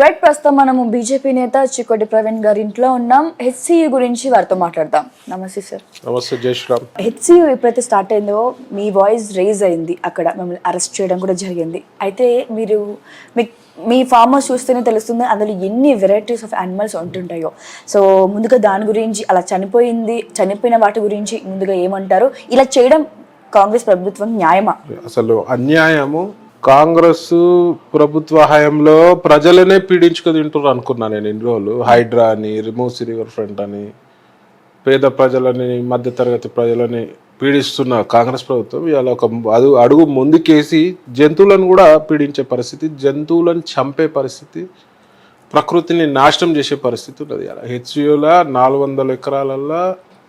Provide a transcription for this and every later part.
Right ప్రస్తుతం మనము BJP నేత చికోటి ప్రవీణ్ గారి ఇంట్లో ఉన్నాం. హెచ్సియు గురించి వారితో మాట్లాడదాం. నమస్తే సార్. నమస్తే జై శ్రీరామ్. హెచ్సియు ఎప్పుడైతే స్టార్ట్ అయిందో మీ వాయిస్ రేజ్ అయింది అక్కడ మిమ్మల్ని అరెస్ట్ చేయడం కూడా జరిగింది. అయితే మీరు మీ మీ ఫామ్ హౌస్ చూస్తేనే తెలుస్తుంది అందులో ఎన్ని వెరైటీస్ ఆఫ్ యానిమల్స్ ఉంటుంటాయో. సో ముందుగా దాని గురించి అలా చనిపోయింది చనిపోయిన వాటి గురించి ముందుగా ఏమంటారు? ఇలా చేయడం కాంగ్రెస్ ప్రభుత్వం న్యాయమా? అసలు అన్యాయము కాంగ్రెస్ ప్రభుత్వ హయాంలో ప్రజలనే పీడించుకు తింటారు అనుకున్నా నేను ఇన్ని రోజులు. హైడ్రా అని రిమోస్ రివర్ ఫ్రంట్ అని పేద ప్రజలని మధ్యతరగతి ప్రజలని పీడిస్తున్న కాంగ్రెస్ ప్రభుత్వం ఇవాళ ఒక అడుగు అడుగు ముందుకేసి జంతువులను కూడా పీడించే పరిస్థితి జంతువులను చంపే పరిస్థితి ప్రకృతిని నాశనం చేసే పరిస్థితి ఉన్నది ఇలా హెచ్యుల నాలుగు వందల ఎకరాలల్లో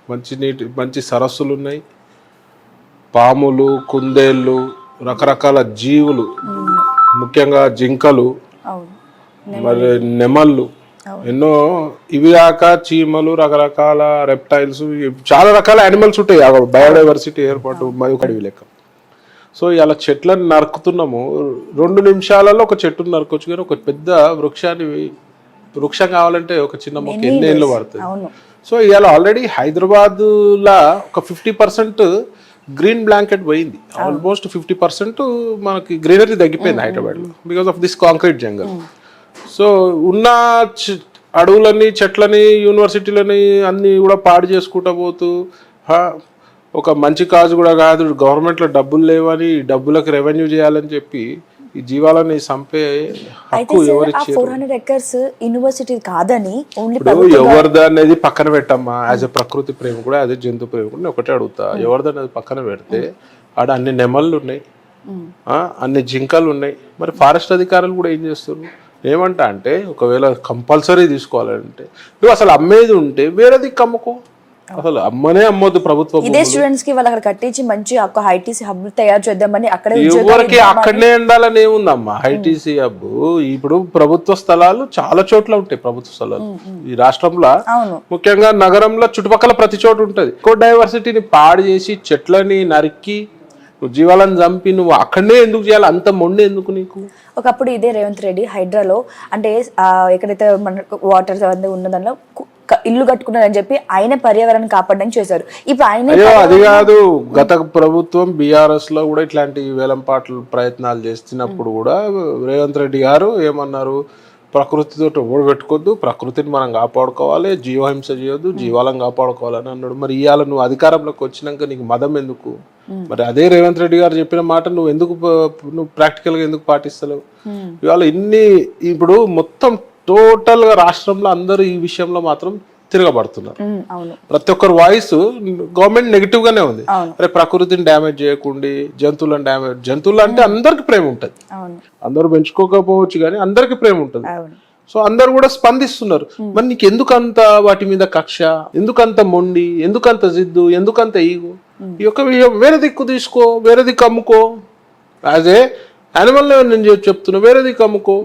మంచి నీటి మంచి సరస్సులు ఉన్నాయి. పాములు కుందేళ్ళు రకరకాల జీవులు ముఖ్యంగా జింకలు మరి నెమళ్ళు. ఎన్నో ఇవి కాక చీమలు రకరకాల రెప్టైల్స్ చాలా రకాల యానిమల్స్ ఉంటాయి. బయోడైవర్సిటీ ఏర్పాటు మరియు అడవి లెక్క. సో ఇలా చెట్లను నరుకుతున్నాము. రెండు నిమిషాలలో ఒక చెట్టును నరకొచ్చు కానీ ఒక పెద్ద వృక్షాన్ని వృక్షం కావాలంటే ఒక చిన్న మొక్క ఎన్ని ఏళ్ళు పడుతుంది? సో ఇవాళ ఆల్రెడీ హైదరాబాద్ లా ఒక ఫిఫ్టీ పర్సెంట్ గ్రీన్ బ్లాంకెట్ పోయింది. ఆల్మోస్ట్ ఫిఫ్టీ పర్సెంట్ మనకి గ్రీనరీ తగ్గిపోయింది హైదరాబాద్లో because of this concrete jungle so ఉన్న అడవులని చెట్లని యూనివర్సిటీలని అన్ని కూడా పాడు చేసుకుంటా పోతూ హా, ఒక మంచి కాజు కూడా కాదు గవర్నమెంట్లో డబ్బులు లేవని డబ్బులకు రెవెన్యూ చేయాలని చెప్పి ఈ జీవాలని చంపే హక్కు ఫోర్ హండ్రెడ్ ఎకర్స్ యూనివర్సిటీ కాదని ఓన్లీ ఎవరిది అనేది పక్కన పెట్టమ్మా. యాజ్ ఎ ప్రకృతి ప్రేమ కూడా అదే జంతు ప్రేమ కూడా ఒకటే అడుగుతా. ఎవరిది అనేది పక్కన పెడితే ఆడ అన్ని నెమళ్ళు ఉన్నాయి. ఆ, అన్ని జింకలు ఉన్నాయి. మరి ఫారెస్ట్ అధికారులు కూడా ఏం చేస్తారు ఏమంటా అంటే ఒకవేళ కంపల్సరీ తీసుకోవాలంటే నువ్వు అసలు అమ్మేది ఉంటే వేరేది అమ్ముకో అసలు అమ్మనే అమ్మొద్దు ప్రభుత్వం ఇదే స్టూడెంట్స్కి వాళ్ళు అక్కడ కట్టించి మంచి ఒక హైటీసీ హబ్ తయారు చేద్దామని అక్కడే ఎవరికి అక్కడనే ఉండాలని ఏముందమ్మా? ఐటీసీ హబ్ ఇప్పుడు ప్రభుత్వ స్థలాలు చాలా చోట్ల ఉంటాయి ప్రభుత్వ స్థలాలు. ఈ రాష్ట్రంలో ముఖ్యంగా నగరంలో చుట్టుపక్కల ప్రతి చోటు ఉంటుంది. ఎక్కువ డైవర్సిటీని పాడు చేసి చెట్లని నరికి నువ్వు జీవాలను చంపి నువ్వు అక్కడనే ఎందుకు చేయాలి? అంత మొండి ఎందుకు నీకు? ఒకప్పుడు ఇదే రేవంత్ రెడ్డి హైడ్రాలో అంటే ఎక్కడైతే మన వాటర్ అవన్నీ ఉన్న దానిలో కు- క- ఇల్లు కట్టుకున్నారని చెప్పి ఆయన పర్యావరణం కాపాడడం చేశారు. ఇప్పుడు ఆయన అది కాదు. గత ప్రభుత్వం బీఆర్ఎస్లో కూడా ఇట్లాంటి వేలంపాట్లు ప్రయత్నాలు చేస్తున్నప్పుడు కూడా రేవంత్ రెడ్డి గారు ఏమన్నారు? ప్రకృతితో పెట్టుకోవద్దు ప్రకృతిని మనం కాపాడుకోవాలి జీవహింస చేయొద్దు జీవాలను కాపాడుకోవాలని అన్నాడు. మరి ఇవాళ నువ్వు అధికారంలోకి వచ్చినాక నీకు మదం ఎందుకు? మరి అదే రేవంత్ రెడ్డి గారు చెప్పిన మాట నువ్వు ఎందుకు నువ్వు ప్రాక్టికల్గా ఎందుకు పాటిస్తలేవు? ఇవాళ ఇన్ని ఇప్పుడు మొత్తం టోటల్గా రాష్ట్రంలో అందరూ ఈ విషయంలో మాత్రం తిరగబడుతున్నారు. ప్రతి ఒక్కరి వాయిస్ గవర్నమెంట్ నెగిటివ్ గానే ఉంది. అరే ప్రకృతిని డ్యామేజ్ చేయకుండా జంతువులను డ్యామేజ్ జంతువులు అంటే అందరికి ప్రేమ ఉంటుంది. అందరూ పెంచుకోకపోవచ్చు కానీ అందరికి ప్రేమ ఉంటుంది. సో అందరు కూడా స్పందిస్తున్నారు. మరి నీకు ఎందుకంత వాటి మీద కక్ష ఎందుకంత మొండి ఎందుకంత జిద్దు ఎందుకంత ఈగు? ఈ యొక్క విషయం వేరే దిక్కు తీసుకో వేరే దిక్కు అమ్ముకో. యాజ్ ఏ యానిమల్ నేను చెప్- చెప్తున్నా వేరే దిక్కు అమ్ముకో.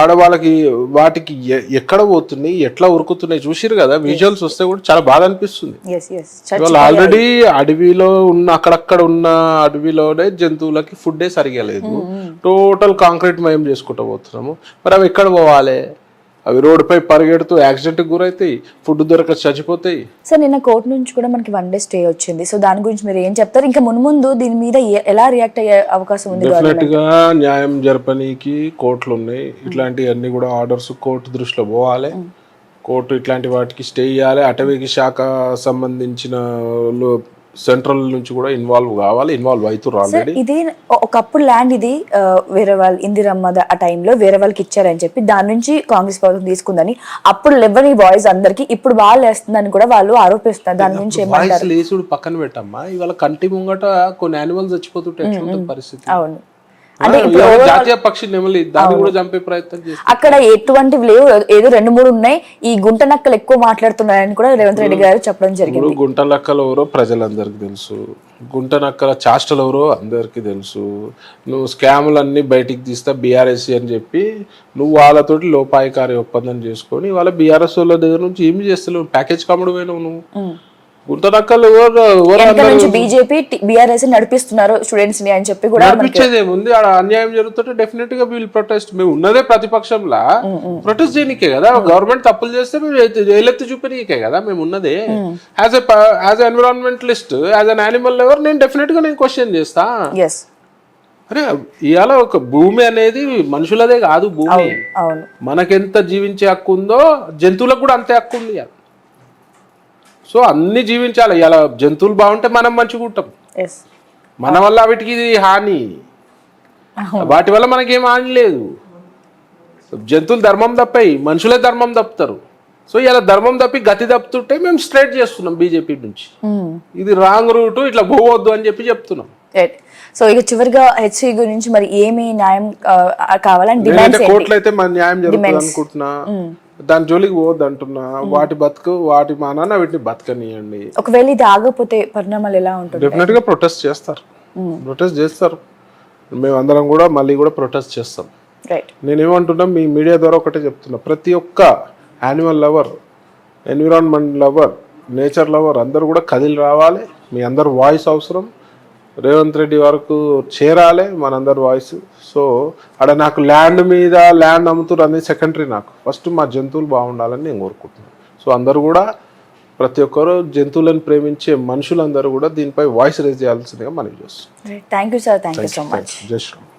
ఆడవాళ్ళకి వాటికి ఎక్కడ పోతున్నాయి ఎట్లా ఉరుకుతున్నాయి చూసిరు కదా విజువల్స్ వస్తే కూడా చాలా బాధ అనిపిస్తుంది. ఆల్రెడీ అడవిలో ఉన్న అక్కడక్కడ ఉన్న అడవిలోనే జంతువులకి ఫుడ్డే సరిగా లేదు. టోటల్ కాంక్రీట్ మయం చేసుకుంటూ పోతున్నాము. మరి అవి ఎక్కడ పోవాలి? అవి రోడ్డుపై పరిగెడుతూ యాక్సిడెంట్కి గురవుతాయి ఫుడ్ దొరక చచ్చిపోతాయి సార్ నిన్న కోర్టు నుంచి కూడా మనకి వన్ డే స్టే వచ్చింది. సో దాని గురించి మీరు ఏం చెప్తారు? ఇంకా మున్ముందు దీని మీద ఎలా రియాక్ట్ అయ్యే అవకాశం ఉంది డెఫినెట్గా న్యాయం జరపనీకి కోర్టులు ఉన్నాయి ఇట్లాంటివన్నీ కూడా ఆర్డర్స్ కోర్టు దృష్టిలో పోవాలి. కోర్టు ఇట్లాంటి వాటికి స్టే చేయాలి అటవీకి శాఖ సంబంధించిన సెంట్రల్ నుంచి కూడా ఇన్వాల్వ్ కావాలి ఇన్వాల్వ్ అవుతున్నారు ఆల్రెడీ ఇది ఒకప్పుడు ల్యాండ్ ఇది వేరే వాళ్ళు ఇందిరమ్మ ఆ టైంలో వేరే వాళ్ళకి ఇచ్చారని చెప్పి దాని నుంచి కాంగ్రెస్ ప్రభుత్వం తీసుకుందని అప్పుడు లెవ్వని బాయ్స్ అందరికి ఇప్పుడు వాళ్ళు వేస్తుందని కూడా వాళ్ళు ఆరోపిస్తున్నారు. దాని నుంచి ఏమ- వాయిస్ లేసుడు పక్కన పెట్టమ్మా. ఇవాళ కంటి ముంగట కొన్ని యానిమల్స్ చచ్చిపోతుంటే పరిస్థితి? అవును. జాతీయ పక్షి నెమలి దాన్ని కూడా చంపే ప్రయత్నం అక్కడ ఎటువంటివి లేవు ఏదో రెండు మూడు ఉన్నాయి. ఈ గుంట నక్కలు ఎక్కువ మాట్లాడుతున్నారని కూడా రేవంత్ రెడ్డి గారు చెప్పడం జరిగింది. గుంట నక్కలు ఎవరో ప్రజలందరికీ తెలుసు. గుంట నక్కల చాస్టలు ఎవరో అందరికీ తెలుసు. నువ్వు స్కాములు అన్ని బయటికి తీస్తా బీఆర్ఎస్ అని చెప్పి నువ్వు వాళ్ళతోటి లోపాయకారి ఒప్పందం చేసుకొని వాళ్ళ బీఆర్ఎస్ వాళ్ళ దగ్గర నుంచి ఏమి చేస్తలేవు? ప్యాకేజ్ కమ్ముడు పోయినావు నువ్వు. నుంచి బీజేపీ బీఆర్ఎస్ నడిపిస్తున్నారు స్టూడెంట్స్ని అని చెప్పి కూడా మనకి నడిపించేది ఏముంది ఆడ అన్యాయం జరుగుతుంటే డెఫినెట్గా వీళ్ళు ప్రొటెస్ట్ మేము ఉన్నదే ప్రతిపక్షంలా. ప్రొటెస్ట్ చేయనికే కదా? గవర్నమెంట్ తప్పులు చేస్తే మేము ఏలెత్తి చూపనీకే కదా? మేము ఉన్నదే. As a as environmentalist as an animal lover నేను డెఫినెట్గా నేను క్వశ్చన్ చేస్తా. అరే ఇవాళ ఒక భూమి అనేది మనుషులదే కాదు భూమి. మనకెంత జీవించే హక్కు ఉందో జంతువులకు కూడా అంతే హక్కు ఉంది. సో అన్ని జీవించాలి. ఇలా జంతువులు బాగుంటే మనం మంచిగా ఉంటాం. మన వల్ల వీటికి హాని. వాటి వల్ల మనకేం హాని లేదు. జంతువులు ధర్మం తప్పాయి మనుషులే ధర్మం తప్పుతారు. సో ఇలా ధర్మం తప్పి గతి తప్పుతుంటే మేము స్ట్రైట్ చేస్తున్నాం బీజేపీ నుంచి. ఇది రాంగ్ రూట్ ఇట్లా పోవద్దు అని చెప్పి చెప్తున్నాం. సో ఇక చివరిగా హెచ్సి గురించి మరి ఏమి న్యాయం కావాలని కోర్టులో అయితే మన న్యాయం జరుగుతుంది అనుకుంటున్నా. దాని జోలికి పోవద్దు అంటున్నా వాటి బతుకు వాటి మానాన వీటిని బతకనియండి. ఒకవేళ ఇది ఆగకపోతే పరిణామాలు ఎలా ఉంటుంది డెఫినెట్గా ప్రొటెస్ట్ చేస్తారు. ప్రొటెస్ట్ చేస్తారు. మేమందరం కూడా మళ్ళీ కూడా ప్రొటెస్ట్ చేస్తాం. నేనేమంటున్నా మీ మీడియా ద్వారా ఒకటే చెప్తున్నా. ప్రతి ఒక్క animal lover environment lover nature lover అందరూ కూడా కదిలి రావాలి. మీ అందరు వాయిస్ అవసరం. రేవంత్ రెడ్డి వరకు చేరాలి మనందరి వాయిస్. సో అక్కడ నాకు ల్యాండ్ మీద ల్యాండ్ అమ్ముతున్నారు అనేది సెకండరీ నాకు. ఫస్ట్ మా జంతువులు బాగుండాలని నేను కోరుకుంటున్నాను సో అందరూ కూడా ప్రతి ఒక్కరు జంతువులను ప్రేమించే మనుషులందరూ కూడా దీనిపై వాయిస్ రేజ్ చేయాల్సిందిగా మనకి చూస్తాం thank you sir thank you so much జై శ్రీరామ్